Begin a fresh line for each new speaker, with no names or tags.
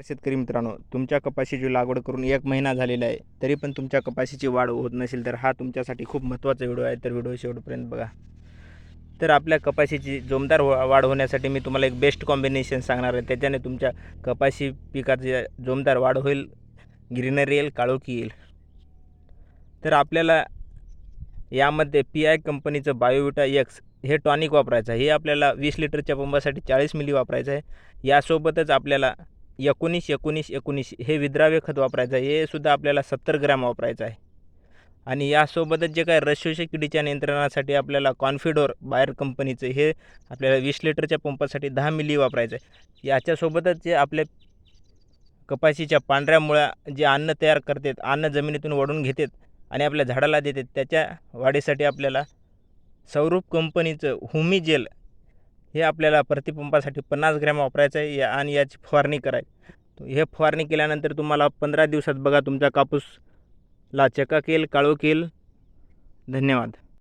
शेतकरी मित्रांनो तुमच्या कपाशीची लागवड करून एक महिना झालेला आहे तरी पण तुमच्या कपाशीची वाढ होत नसेल तर हा तुमच्यासाठी खूप महत्त्वाचा व्हिडिओ आहे तर व्हिडिओ शेवटपर्यंत बघा. तर आपल्या कपाशीची जोमदार वा- वाढ होण्यासाठी मी तुम्हाला एक बेस्ट कॉम्बिनेशन सांगणार आहे त्याच्याने तुमच्या कपाशी पिकाची जोमदार वाढ होईल ग्रीनरी येईल काळोखी येईल. तर आपल्याला यामध्ये पी आय कंपनीचं बायोविटा एक्स हे टॉनिक वापरायचं आहे हे आपल्याला वीस लिटरच्या पंपासाठी चाळीस मिली वापरायचं आहे. यासोबतच आपल्याला एकोणीस एकोणीस एकोणीस हे विद्राव्य खत वापरायचं आहे. हे सुद्धा आपल्याला सत्तर ग्रॅम वापरायचं आहे. आणि यासोबतच जे काय रसशोषक किडीच्या नियंत्रणासाठी आपल्याला कॉन्फिडोर बायर कंपनीचं हे आपल्याला वीस लिटरच्या पंपासाठी दहा मिली वापरायचं आहे. याच्यासोबतच जे आपल्या कपाशीच्या पांढऱ्या मुळ्या जे अन्न तयार करतात अन्न जमिनीतून वडून घेतात आणि आपल्या झाडाला देतात त्याच्या वाढीसाठी आपल्याला सौरूप कंपनीचं हुमी जेल हे आपल्याला प्रतिपंपासाठी पन्नास ग्रॅम वापरायचं आहे. या आणि याची फवारणी करायची हे फवारणी केल्यानंतर तुम्हाला पंधरा दिवसात बघा तुमचा कापूसला चकाक येईल काळोख येईल धन्यवाद.